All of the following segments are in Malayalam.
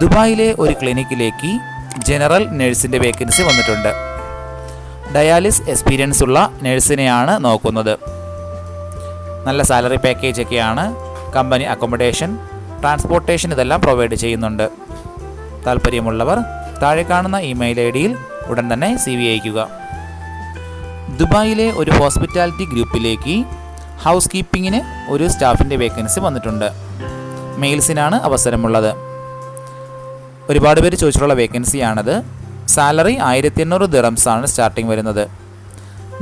ദുബായിലെ ഒരു ക്ലിനിക്കിലേക്ക് ജനറൽ നഴ്സിന്റെ വേക്കൻസി വന്നിട്ടുണ്ട്. ഡയാലിസ് എക്സ്പീരിയൻസ് ഉള്ള നഴ്സിനെയാണ് നോക്കുന്നത്. നല്ല സാലറി പാക്കേജ് ഒക്കെയാണ് കമ്പനി അക്കോമഡേഷൻ ട്രാൻസ്പോർട്ടേഷൻ ഇതെല്ലാം പ്രൊവൈഡ് ചെയ്യുന്നുണ്ട്. താല്പര്യമുള്ളവർ താഴെ കാണുന്ന ഇമെയിൽ ഐ ഡിയിൽ ഉടൻ തന്നെ സി വി അയക്കുക ദുബായിലെ ഒരു ഹോസ്പിറ്റാലിറ്റി ഗ്രൂപ്പിലേക്ക് ഹൗസ് കീപ്പിങ്ങിന് ഒരു സ്റ്റാഫിന്റെ വേക്കൻസി വന്നിട്ടുണ്ട്. മെയിൽസിനാണ് അവസരമുള്ളത്. ഒരുപാട് പേര് ചോദിച്ചിട്ടുള്ള വേക്കൻസിയാണത് സാലറി ആയിരത്തി എണ്ണൂറ് ദിറംസ് ആണ് സ്റ്റാർട്ടിംഗ് വരുന്നത്.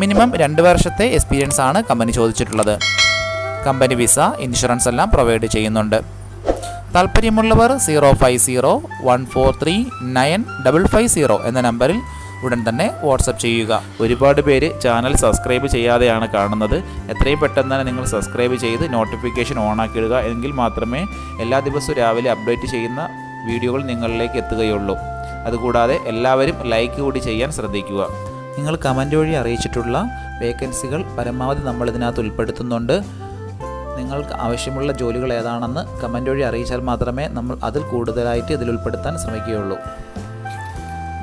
മിനിമം രണ്ട് വർഷത്തെ എക്സ്പീരിയൻസ് ആണ് കമ്പനി ചോദിച്ചിട്ടുള്ളത്. കമ്പനി വിസ ഇൻഷുറൻസ് എല്ലാം പ്രൊവൈഡ് ചെയ്യുന്നുണ്ട്. താല്പര്യമുള്ളവർ zero five zero one four three nine double five zero എന്ന നമ്പറിൽ ഉടൻ തന്നെ വാട്സപ്പ് ചെയ്യുക. ഒരുപാട് പേര് ചാനൽ സബ്സ്ക്രൈബ് ചെയ്യാതെയാണ് കാണുന്നത്. എത്രയും പെട്ടെന്ന് തന്നെ നിങ്ങൾ സബ്സ്ക്രൈബ് ചെയ്ത് നോട്ടിഫിക്കേഷൻ ഓൺ ആക്കിയിടുക എങ്കിൽ മാത്രമേ എല്ലാ ദിവസവും രാവിലെ അപ്ഡേറ്റ് ചെയ്യുന്ന വീഡിയോകൾ നിങ്ങളിലേക്ക് എത്തുകയുള്ളൂ. അതുകൂടാതെ എല്ലാവരും ലൈക്ക് കൂടി ചെയ്യാൻ ശ്രദ്ധിക്കുക. നിങ്ങൾ കമന്റ് വഴി അറിയിച്ചിട്ടുള്ള വേക്കൻസികൾ പരമാവധി നമ്മൾ ഇതിനകത്ത് ഉൾപ്പെടുത്തുന്നുണ്ട്. നിങ്ങൾക്ക് ആവശ്യമുള്ള ജോലികൾ ഏതാണെന്ന് കമന്റ് വഴി അറിയിച്ചാൽ മാത്രമേ നമ്മൾ അതിൽ കൂടുതലായിട്ട് ഇതിൽ ഉൾപ്പെടുത്താൻ ശ്രമിക്കുകയുള്ളൂ.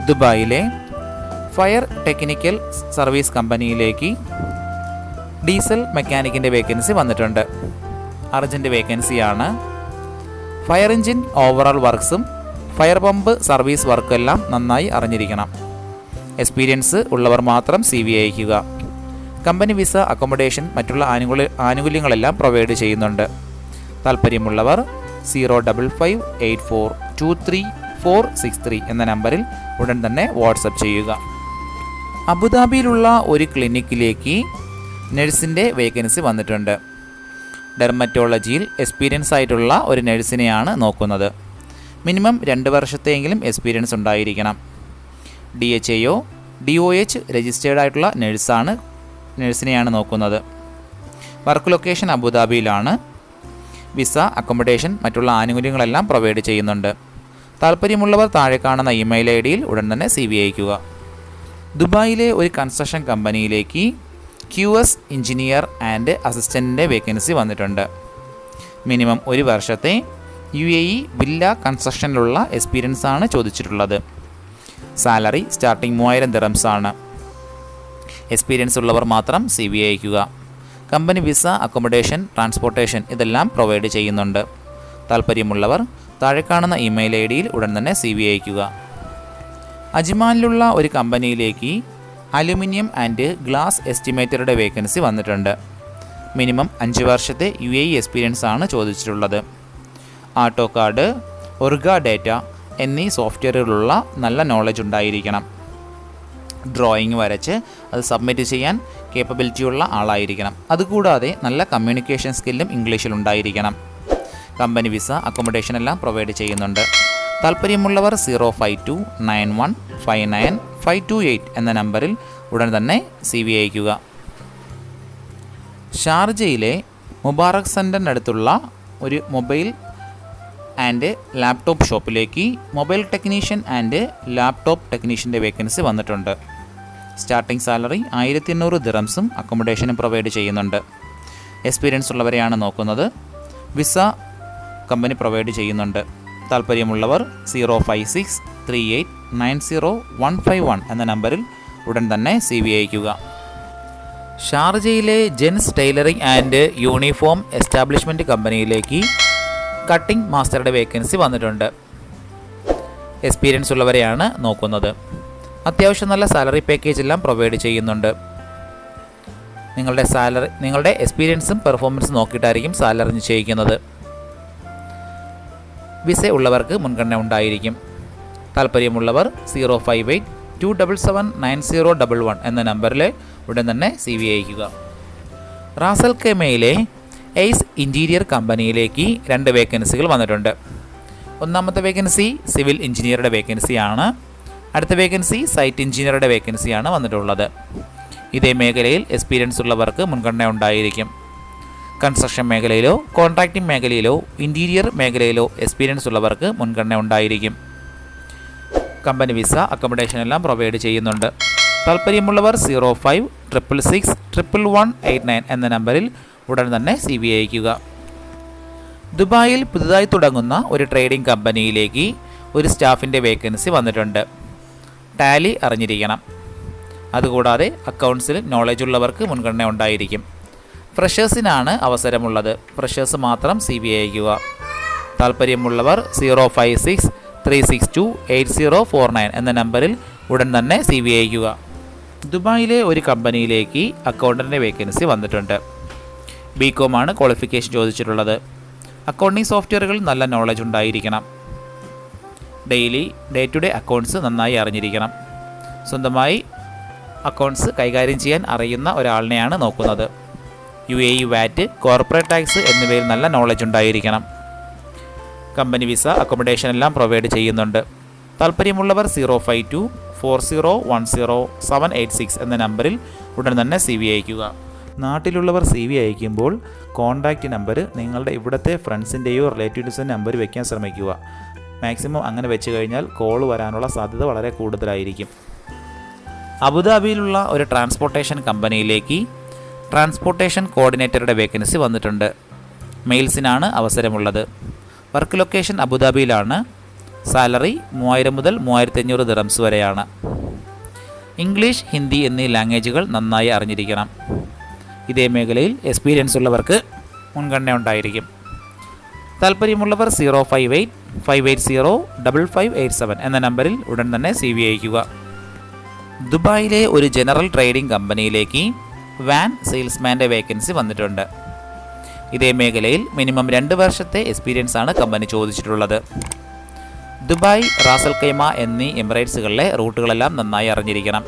ദുബായിലെ ഫയർ ടെക്നിക്കൽ സർവീസ് കമ്പനിയിലേക്ക് ഡീസൽ മെക്കാനിക്കിന്റെ വേക്കൻസി വന്നിട്ടുണ്ട്. അർജന്റ് വേക്കൻസിയാണ് ഫയർ എഞ്ചിൻ ഓവറോൾ വർക്ക്സും ഫയർ പമ്പ് സർവീസ് വർക്കും എല്ലാം നന്നായി അറിഞ്ഞിരിക്കണം. എക്സ്പീരിയൻസ് ഉള്ളവർ മാത്രം സി വി അയക്കുക കമ്പനി വിസ അക്കോമഡേഷൻ മറ്റുള്ള ആനുകൂല്യ ആനുകൂല്യങ്ങളെല്ലാം പ്രൊവൈഡ് ചെയ്യുന്നുണ്ട്. താല്പര്യമുള്ളവർ zero double five eight four two three four six three എന്ന നമ്പറിൽ ഉടൻ തന്നെ വാട്സപ്പ് ചെയ്യുക. അബുദാബിയിലുള്ള ഒരു ക്ലിനിക്കിലേക്ക് നഴ്സിന്റെ വേക്കൻസി വന്നിട്ടുണ്ട്. ഡെർമറ്റോളജിയിൽ എക്സ്പീരിയൻസ് ആയിട്ടുള്ള ഒരു നഴ്സിനെയാണ് നോക്കുന്നത്. മിനിമം രണ്ട് വർഷത്തെയെങ്കിലും എക്സ്പീരിയൻസ് ഉണ്ടായിരിക്കണം. ഡി എച്ച് എയോ ഡി ഒ എച്ച് രജിസ്റ്റേർഡ് ആയിട്ടുള്ള നഴ്സാണ് നഴ്സിനെയാണ് നോക്കുന്നത്. വർക്ക് ലൊക്കേഷൻ അബുദാബിയിലാണ്. വിസ അക്കോമഡേഷൻ മറ്റുള്ള ആനുകൂല്യങ്ങളെല്ലാം പ്രൊവൈഡ് ചെയ്യുന്നുണ്ട്. താല്പര്യമുള്ളവർ താഴെ കാണുന്ന ഇമെയിൽ ഐ ഡിയിൽ ഉടൻ തന്നെ സി വി അയക്കുക ദുബായിലെ ഒരു കൺസ്ട്രക്ഷൻ കമ്പനിയിലേക്ക് ക്യു എസ് എഞ്ചിനീയർ ആൻഡ് അസിസ്റ്റന്റിന്റെ വേക്കൻസി വന്നിട്ടുണ്ട്. മിനിമം ഒരു വർഷത്തെ യു എ ഇ വില്ല കൺസ്ട്രക്ഷനിലുള്ള എക്സ്പീരിയൻസ് ആണ് ചോദിച്ചിട്ടുള്ളത്. സാലറി സ്റ്റാർട്ടിംഗ് മൂവായിരം ദിറംസ് ആണ്. എക്സ്പീരിയൻസ് ഉള്ളവർ മാത്രം സി വി അയക്കുക കമ്പനി വിസ അക്കോമഡേഷൻ ട്രാൻസ്പോർട്ടേഷൻ ഇതെല്ലാം പ്രൊവൈഡ് ചെയ്യുന്നുണ്ട്. താല്പര്യമുള്ളവർ താഴെ കാണുന്ന ഇമെയിൽ ഐ ഡിയിൽ ഉടൻ തന്നെ സി വി അയക്കുക അജ്മാനിലുള്ള ഒരു കമ്പനിയിലേക്ക് അലുമിനിയം ആൻഡ് ഗ്ലാസ് എസ്റ്റിമേറ്ററുടെ വേക്കൻസി വന്നിട്ടുണ്ട്. മിനിമം അഞ്ച് വർഷത്തെ യു എ എക്സ്പീരിയൻസ് ആണ് ചോദിച്ചിട്ടുള്ളത്. ആട്ടോ കാർഡ് ഒർഗ ഡേറ്റ എന്നീ സോഫ്റ്റ്വെയറുകളുള്ള നല്ല നോളജ് ഉണ്ടായിരിക്കണം. ഡ്രോയിങ് വരച്ച് അത് സബ്മിറ്റ് ചെയ്യാൻ കേപ്പബിലിറ്റിയുള്ള ആളായിരിക്കണം. അതുകൂടാതെ നല്ല കമ്മ്യൂണിക്കേഷൻ സ്കില്ലും ഇംഗ്ലീഷിൽ ഉണ്ടായിരിക്കണം. കമ്പനി വിസ അക്കോമഡേഷൻ എല്ലാം പ്രൊവൈഡ് ചെയ്യുന്നുണ്ട്. താല്പര്യമുള്ളവർ zero five two nine one five nine five two eight എന്ന നമ്പറിൽ ഉടൻ തന്നെ സി വി അയക്കുക ഷാർജയിലെ മുബാറക് സെന്ററിനടുത്തുള്ള ഒരു മൊബൈൽ ആൻഡ് ലാപ്ടോപ്പ് ഷോപ്പിലേക്ക് മൊബൈൽ ടെക്നീഷ്യൻ ആൻഡ് ലാപ്ടോപ്പ് ടെക്നീഷ്യന്റെ വേക്കൻസി വന്നിട്ടുണ്ട്. സ്റ്റാർട്ടിംഗ് സാലറി ആയിരത്തി എണ്ണൂറ് ദിറംസും അക്കോമഡേഷനും പ്രൊവൈഡ് ചെയ്യുന്നുണ്ട്. എക്സ്പീരിയൻസ് ഉള്ളവരെയാണ് നോക്കുന്നത്. വിസ കമ്പനി പ്രൊവൈഡ് ചെയ്യുന്നുണ്ട്. താല്പര്യമുള്ളവർ zero five six three eight nine zero one five one എന്ന നമ്പറിൽ ഉടൻ തന്നെ സി വി അയക്കുക ഷാർജയിലെ gents tailoring and uniform establishment കമ്പനിയിലേക്ക് കട്ടിംഗ് മാസ്റ്ററുടെ വേക്കൻസി വന്നിട്ടുണ്ട്. എക്സ്പീരിയൻസ് ഉള്ളവരെയാണ് നോക്കുന്നത്. അത്യാവശ്യം നല്ല സാലറി പാക്കേജ് എല്ലാം പ്രൊവൈഡ് ചെയ്യുന്നുണ്ട്. നിങ്ങളുടെ സാലറി നിങ്ങളുടെ എക്സ്പീരിയൻസും പെർഫോമൻസും നോക്കിയിട്ടായിരിക്കും സാലറി നിശ്ചയിക്കുന്നത്. വിസ ഉള്ളവർക്ക് മുൻഗണന ഉണ്ടായിരിക്കും. താല്പര്യമുള്ളവർ zero five eight two double seven nine zero double one എന്ന നമ്പറിൽ ഉടൻ തന്നെ സി വി അയക്കുക റാസൽ കെമയിലെ എയ്സ് ഇന്റീരിയർ കമ്പനിയിലേക്ക് രണ്ട് വേക്കൻസികൾ വന്നിട്ടുണ്ട്. ഒന്നാമത്തെ വേക്കൻസി സിവിൽ എഞ്ചിനീയറുടെ വേക്കൻസിയാണ്. അടുത്ത വേക്കൻസി സൈറ്റ് എഞ്ചിനീയറുടെ വേക്കൻസിയാണ് വന്നിട്ടുള്ളത്. ഇതേ മേഖലയിൽ എക്സ്പീരിയൻസ് ഉള്ളവർക്ക് മുൻഗണന ഉണ്ടായിരിക്കും. കൺസ്ട്രക്ഷൻ മേഖലയിലോ കോൺട്രാക്റ്റിംഗ് മേഖലയിലോ ഇന്റീരിയർ മേഖലയിലോ എക്സ്പീരിയൻസ് ഉള്ളവർക്ക് മുൻഗണന ഉണ്ടായിരിക്കും. കമ്പനി വിസ അക്കോമഡേഷൻ എല്ലാം പ്രൊവൈഡ് ചെയ്യുന്നുണ്ട്. താല്പര്യമുള്ളവർ zero five triple six triple one eight nine എന്ന നമ്പറിൽ ഉടൻ തന്നെ സി ബി അയക്കുക ദുബായിൽ പുതുതായി തുടങ്ങുന്ന ഒരു ട്രേഡിംഗ് കമ്പനിയിലേക്ക് ഒരു സ്റ്റാഫിന്റെ വേക്കൻസി വന്നിട്ടുണ്ട്. ടാലി അറിഞ്ഞിരിക്കണം. അതുകൂടാതെ അക്കൗണ്ട്സിൽ നോളജ് ഉള്ളവർക്ക് മുൻഗണന ഉണ്ടായിരിക്കും. ഫ്രഷേഴ്സിനാണ് അവസരമുള്ളത്. ഫ്രഷേഴ്സ് മാത്രം സി ബി അയക്കുക താല്പര്യമുള്ളവർ zero five six three six two eight zero four nine എന്ന നമ്പറിൽ ഉടൻ തന്നെ സി ബി അയക്കുക ദുബായിലെ ഒരു കമ്പനിയിലേക്ക് അക്കൗണ്ടന്റെ വേക്കൻസി വന്നിട്ടുണ്ട്. ബി കോമാണ് ക്വാളിഫിക്കേഷൻ ചോദിച്ചിട്ടുള്ളത്. അക്കൗണ്ടിംഗ് സോഫ്റ്റ്വെയറുകൾ നല്ല നോളജ് ഉണ്ടായിരിക്കണം. Daily day to day accounts നന്നായി അറിഞ്ഞിരിക്കണം. സ്വന്തമായി അക്കൗണ്ട്സ് കൈകാര്യം ചെയ്യാൻ അറിയുന്ന ഒരാളിനെയാണ് നോക്കുന്നത്. U A E VAT corporate tax എന്നിവയിൽ നല്ല നോളജ് ഉണ്ടായിരിക്കണം. കമ്പനി വിസ അക്കോമഡേഷൻ എല്ലാം പ്രൊവൈഡ് ചെയ്യുന്നുണ്ട്. താല്പര്യമുള്ളവർ zero five two four zero one zero seven eight six എന്ന നമ്പറിൽ ഉടൻ തന്നെ സി വി അയക്കുക നാട്ടിലുള്ളവർ സി വി അയക്കുമ്പോൾ കോൺടാക്റ്റ് നമ്പർ നിങ്ങളുടെ ഇവിടുത്തെ ഫ്രണ്ട്സിന്റെയോ റിലേറ്റീവ്സിന്റെ നമ്പർ വയ്ക്കാൻ ശ്രമിക്കുക. മാക്സിമം അങ്ങനെ വെച്ച് കഴിഞ്ഞാൽ കോൾ വരാനുള്ള സാധ്യത വളരെ കൂടുതലായിരിക്കും. അബുദാബിയിലുള്ള ഒരു ട്രാൻസ്പോർട്ടേഷൻ കമ്പനിയിലേക്ക് ട്രാൻസ്പോർട്ടേഷൻ കോർഡിനേറ്ററുടെ വേക്കൻസി വന്നിട്ടുണ്ട്. മെയിൽസിനാണ് അവസരമുള്ളത്. വർക്ക് ലൊക്കേഷൻ അബുദാബിയിലാണ്. സാലറി മൂവായിരം മുതൽ മൂവായിരത്തി അഞ്ഞൂറ് ദിറംസ് വരെയാണ്. ഇംഗ്ലീഷ് ഹിന്ദി എന്നീ ലാംഗ്വേജുകൾ നന്നായി അറിഞ്ഞിരിക്കണം. ഇതേ മേഖലയിൽ എക്സ്പീരിയൻസ് ഉള്ളവർക്ക് മുൻഗണന ഉണ്ടായിരിക്കും. താല്പര്യമുള്ളവർ zero five eight five eight zero double five eight seven എന്ന നമ്പറിൽ ഉടൻ തന്നെ സി വി അയക്കുക ദുബായിലെ ഒരു ജനറൽ ട്രേഡിംഗ് കമ്പനിയിലേക്ക് വാൻ സെയിൽസ്മാന്റെ വേക്കൻസി വന്നിട്ടുണ്ട്. ഇതേ മേഖലയിൽ മിനിമം രണ്ട് വർഷത്തെ എക്സ്പീരിയൻസ് ആണ് കമ്പനി ചോദിച്ചിട്ടുള്ളത്. ദുബായ് റാസൽ കൈമ എന്നീ എമിറേറ്റ്സുകളിലെ റൂട്ടുകളെല്ലാം നന്നായി അറിഞ്ഞിരിക്കണം.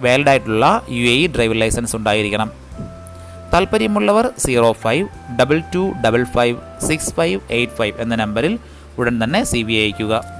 വാലിഡ് ആയിട്ടുള്ള യു എ ഡ്രൈവിംഗ് ലൈസൻസ് ഉണ്ടായിരിക്കണം. താല്പര്യമുള്ളവർ zero five double two double five six five eight five എന്ന നമ്പറിൽ ഉടൻ തന്നെ സി ബി അയക്കുക